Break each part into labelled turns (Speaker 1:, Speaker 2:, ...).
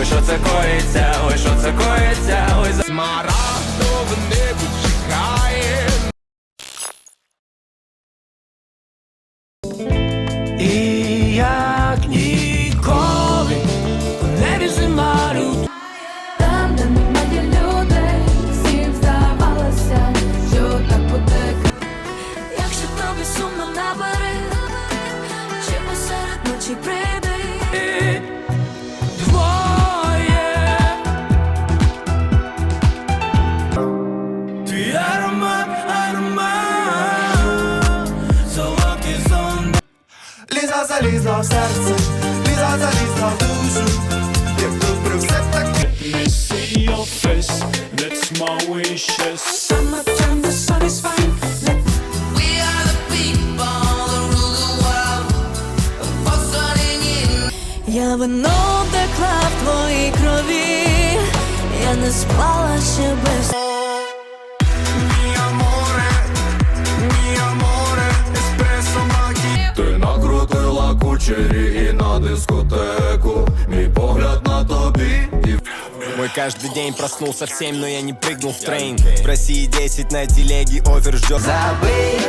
Speaker 1: ой, що це коїться, ой, що це коїться, ой, за
Speaker 2: Смарагдове небо чекає залізла в серце, Ліза залізла в душу Як добре все так
Speaker 3: see your face. That's my wishes.
Speaker 4: Summertime, the sun is fine. Let
Speaker 5: We are the people that rule the world. Посолені
Speaker 4: Я вино текла в твоїй крові, я не спала ще без
Speaker 6: Кучері і на дискотеку. Мій погляд на тобі
Speaker 7: Мой каждый день проснулся в 7, но я не прыгнул в трейн. Спроси 10 на телеге, офер ждет
Speaker 1: Забий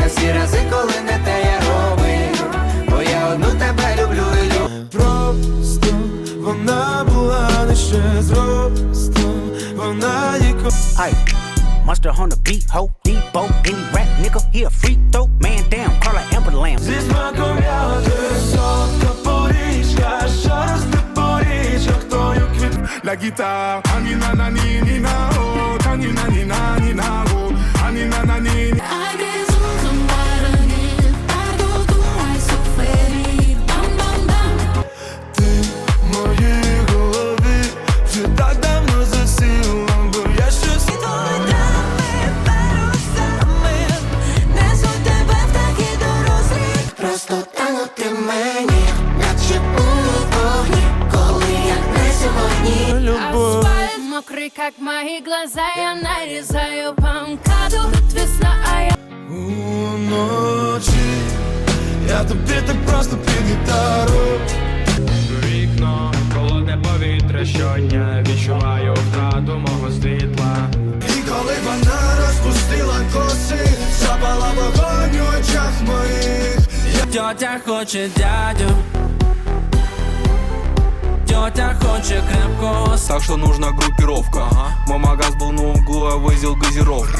Speaker 1: на всі рази, коли не те я робив, бо я одну тебе люблю і люблю.
Speaker 2: Просто вона була не ще зростом Вона ніколи
Speaker 8: Ay, monster on the beat, ho, Debo, any rap nigga, he a freak throw, man down,
Speaker 2: La guitarre, ані на на ні ні на о Ані на ні на ні на
Speaker 4: как мои глаза Я нарезаю по МКАДу Тут весна, а я
Speaker 2: Уночі Я тобі так просто під гітару
Speaker 3: Вікно, холодне повітря щодня. Відчуваю втрату мого світла.
Speaker 2: І коли вона розпустила коси Запала вогонь у очах моїх
Speaker 1: Тьотя хоче дядю. Тетя хоче крепкого
Speaker 6: Так что нужна группировка. Мой магаз был на углу, я возил газировку.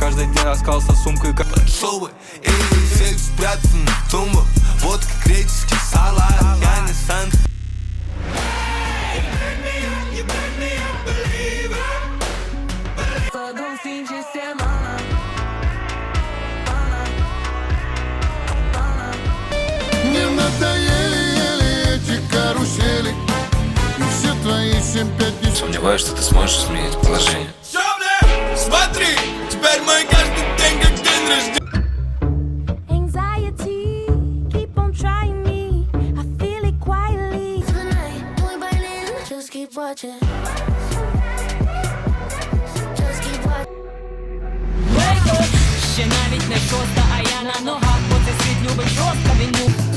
Speaker 6: Каждый день таскался с сумкой как
Speaker 9: шоу И всех спрятан в тумбах Водка, греческий салат. Я не Санта
Speaker 6: Сомневаюсь, что ты сможешь изменить положение
Speaker 2: Смотри, теперь мой каждый день как день рождения
Speaker 4: Anxiety, keep on trying me. I feel it quietly.
Speaker 5: Tonight, muy bailing, just keep watching. Just keep watching.
Speaker 4: Ще навіть не шоста, а я на ногах, бо цей світ любить жорстко війну. Birds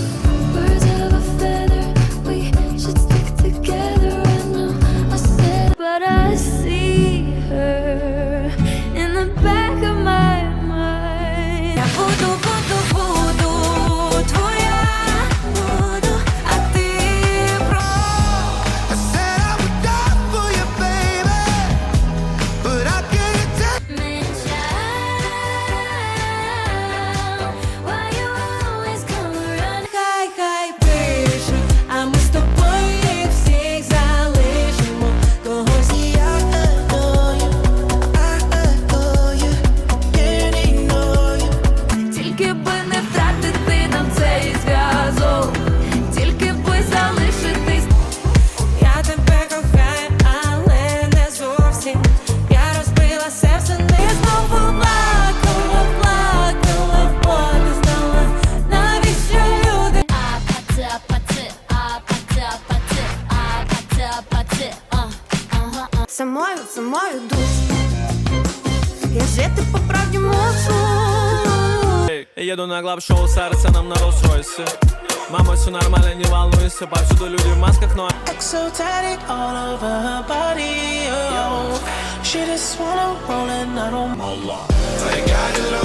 Speaker 4: Самою, самою душу. Я жити по правді можу.
Speaker 6: Еду на глав-шоу с Арсеном на Роллс-Ройсе Мама, все нормально, не волнуйся Повсюду люди в масках, но
Speaker 4: Exotic all over her body. Oh, she just wanna roll and I don't
Speaker 2: I got the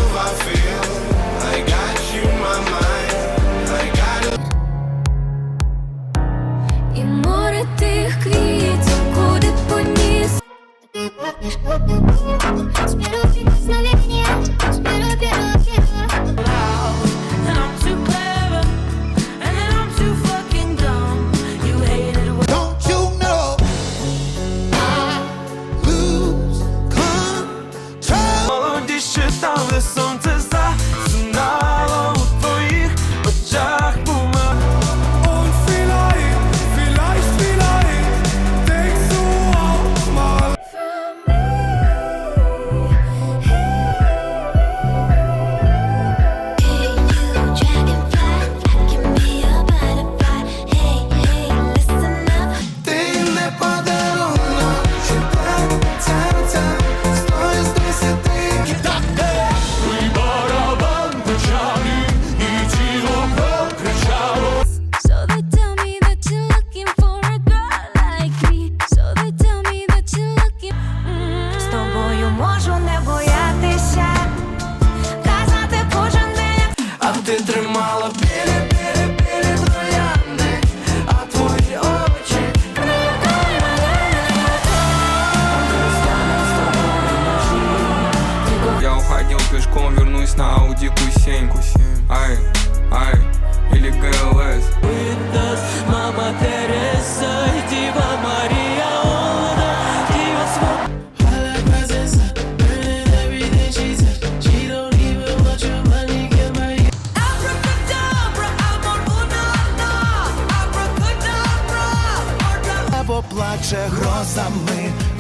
Speaker 2: ти тримала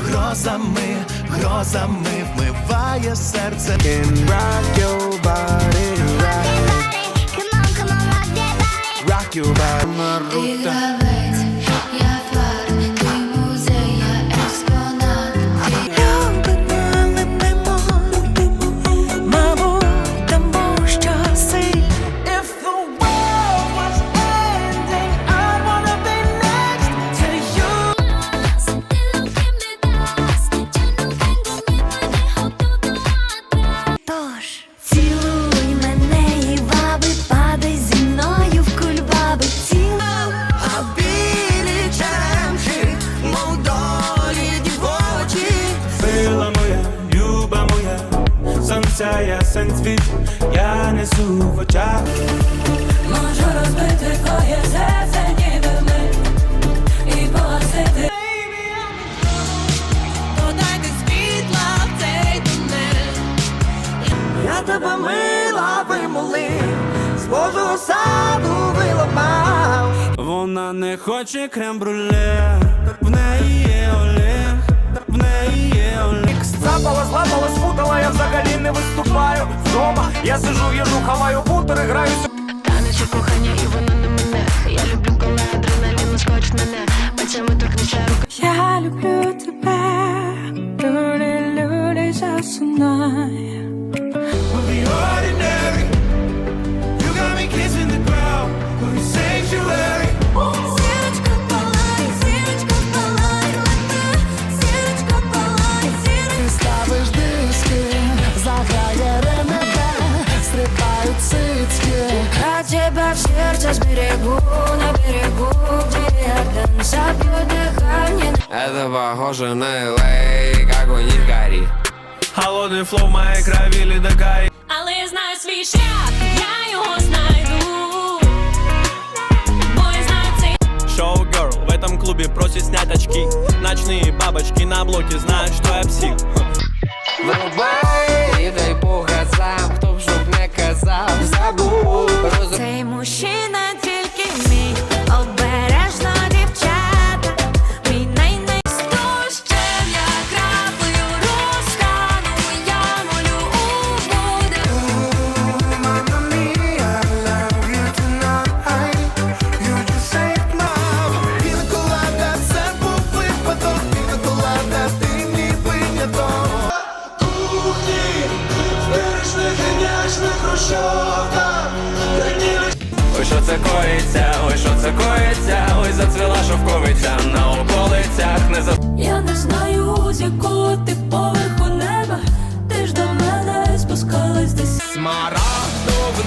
Speaker 2: грозами, грозами, грозами вмиває серце. Can rock your body right, rock your body.
Speaker 4: Ти гравець, я
Speaker 3: Ясен світ, я несу в очах.
Speaker 4: Можу розбити твоє серце, ніби ми і погасити. Додайте світла в цей тунель.
Speaker 2: Я тебе мила вимоли, з Божого саду виламав.
Speaker 3: Вона не хоче крем-бруле, в неї є
Speaker 2: я сижу, їжу, хаваю бутери, граюся.
Speaker 4: Танець кохання і воно не мене. Я люблю, коли адреналін скочить мене. Пальцями торкнеться рука.
Speaker 7: Это похоже на LA, как у них горит
Speaker 6: Холодный флоу в моей крови ледокай
Speaker 4: Але я знаю свій шлях, я його знайду. Бо я знаю цей
Speaker 6: Шоу Girl, в этом клубе просит снять очки Ночные бабочки на блоке знают, что я псих
Speaker 7: Врубай,
Speaker 10: це коїться, ой, що це коїться, ой, зацвіла шовковиця на околицях, не за
Speaker 4: Я не знаю, з якого ти поверху неба. Ти ж до мене спускалась десь.
Speaker 11: Смарагдовий